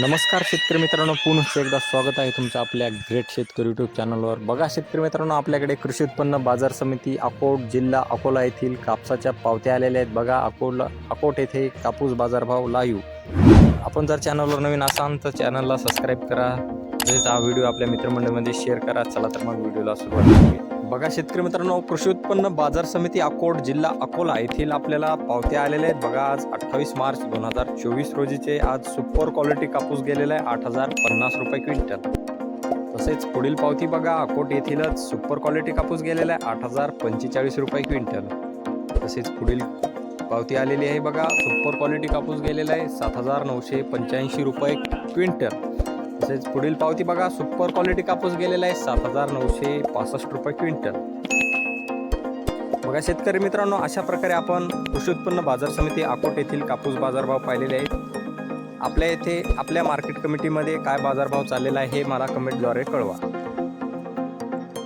नमस्कार शेतकरी मित्रांनो पुन्हा एकदा स्वागत आहे तुमचं आपल्या ग्रेट शेतकरी यूट्यूब चॅनलवर बघा शेतकरी मित्रांनो आपल्याकडे कृषी उत्पन्न बाजार समिती अकोट जिल्हा अकोला येथील कापसाच्या पावत्या आलेल्या आहेत. बघा अकोला अकोट येथे कापूस बाजारभाव लाईव्ह आपण जर चॅनलवर नवीन असाल तर चॅनलला सबस्क्राईब करा. तसेच हा व्हिडिओ आपल्या मित्रमंडळीमध्ये शेअर करा. चला तर मग व्हिडिओला सुरुवात करूया. बघा शेतकरी मित्रांनो कृषी उत्पन्न बाजार समिती अकोट जिल्हा अकोला येथील आपल्याला पावत्या आलेल्या आहेत. बघा आज अठ्ठावीस मार्च दोन हजार चोवीस रोजीचे. आज सुपर क्वालिटी कापूस गेलेला आहे आठ हजार पन्नास रुपये क्विंटल. तसेच पुढील पावती बघा अकोट येथीलच सुपर क्वालिटी कापूस गेलेला आहे आठ हजार पंचेचाळीस रुपये क्विंटल. तसेच पुढील पावती आलेली आहे बघा. सुपर क्वालिटी कापूस गेलेला आहे. सात हजार नऊशे पंच्याऐंशी रुपये क्विंटल. तसेच पुढील पावती बघा. सुपर क्वालिटी कापूस गेलेला आहे. सात हजार नऊशे पासष्ट रुपये क्विंटल. बघा शेतकरी मित्रांनो अशा प्रकारे आपण कृषी उत्पन्न बाजार समिती अकोट येथील कापूस बाजारभाव पाहिलेले आहेत. आपल्या येथे आपल्या मार्केट कमिटीमध्ये काय बाजारभाव चाललेला आहे हे मला कमेंटद्वारे कळवा.